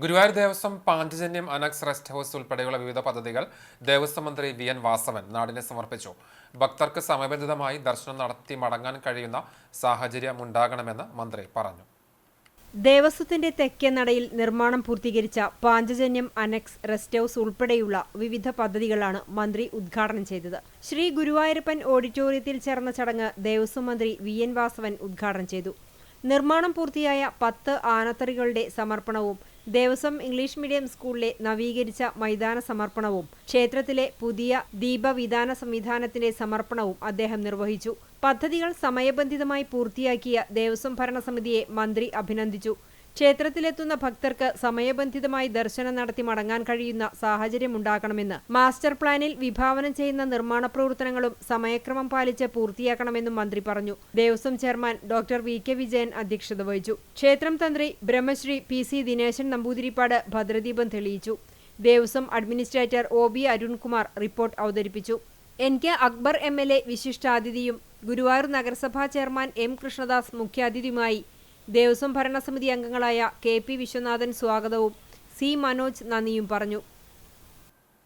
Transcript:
Guruvayur Devaswom Panchajanyam annex rest house ഉൾപ്പെടെയുള്ള വിവിധ പദ്ധതികൾ ദേവസ്വം മന്ത്രി വി എൻ വാസവൻ നാടിന് സമർപ്പിച്ചു. ഭക്തർക്ക് സമയബന്ധിതമായി ദർശനം നടത്തി മടങ്ങാൻ കഴിയുന്ന സാഹചര്യം ഉണ്ടാകണമെന്ന് മന്ത്രി പറഞ്ഞു. ദേവസ്വത്തിന്റെ തെക്കേ നടയിൽ നിർമ്മാണം പൂർത്തീകരിച്ച പാഞ്ചജന്യം അനക്സ് റെസ്റ്റ് ഹൌസ് ഉൾപ്പെടെയുള്ള വിവിധ പദ്ധതികളാണ് മന്ത്രി ഉദ്ഘാടനം ചെയ്തത്. ശ്രീ ഗുരുവായൂരപ്പൻ ഓഡിറ്റോറിയത്തിൽ ചേർന്ന ചടങ്ങ് ദേവസ്വം മന്ത്രി വി എൻ വാസവൻ ഉദ്ഘാടനം ചെയ്തു. നിർമ്മാണം പൂർത്തിയായ പത്ത് ആനത്തറികളുടെ സമർപ്പണവും ദേവസ്വം ഇംഗ്ലീഷ് മീഡിയം സ്കൂളിലെ നവീകരിച്ച മൈതാന സമർപ്പണവും ക്ഷേത്രത്തിലെ പുതിയ ദീപവിധാന സംവിധാനത്തിന്റെ സമർപ്പണവും അദ്ദേഹം നിർവഹിച്ചു. പദ്ധതികൾ സമയബന്ധിതമായി പൂർത്തിയാക്കിയ ദേവസ്വം ഭരണസമിതിയെ മന്ത്രി അഭിനന്ദിച്ചു. ക്ഷേത്രത്തിലെത്തുന്ന ഭക്തർക്ക് സമയബന്ധിതമായി ദർശനം നടത്തി മടങ്ങാൻ കഴിയുന്ന സാഹചര്യമുണ്ടാക്കണമെന്ന് മാസ്റ്റർ പ്ലാനിൽ വിഭാവനം ചെയ്യുന്ന നിർമ്മാണ പ്രവർത്തനങ്ങളും സമയക്രമം പാലിച്ച് പൂർത്തിയാക്കണമെന്നും മന്ത്രി പറഞ്ഞു. Devaswom chairman doctor V. K. Vijayan അധ്യക്ഷത വഹിച്ചു. ക്ഷേത്രം തന്ത്രി ബ്രഹ്മശ്രീ പി. സി. ദിനേശൻ നമ്പൂതിരിപ്പാട് ഭദ്രദീപം തെളിയിച്ചു. Devaswom administrator O. B Arunkumar report അവതരിപ്പിച്ചു. N. K. Akbar M. L. A. വിശിഷ്ടാതിഥിയും Guruvayur നഗരസഭാ ചെയർമാൻ എം. കൃഷ്ണദാസ് മുഖ്യാതിഥിയുമായി ദേവസ്വം ഭരണസമിതി അംഗങ്ങളായ കെ പി വിശ്വനാഥൻ സ്വാഗതവും സി മനോജ് നന്ദിയും പറഞ്ഞു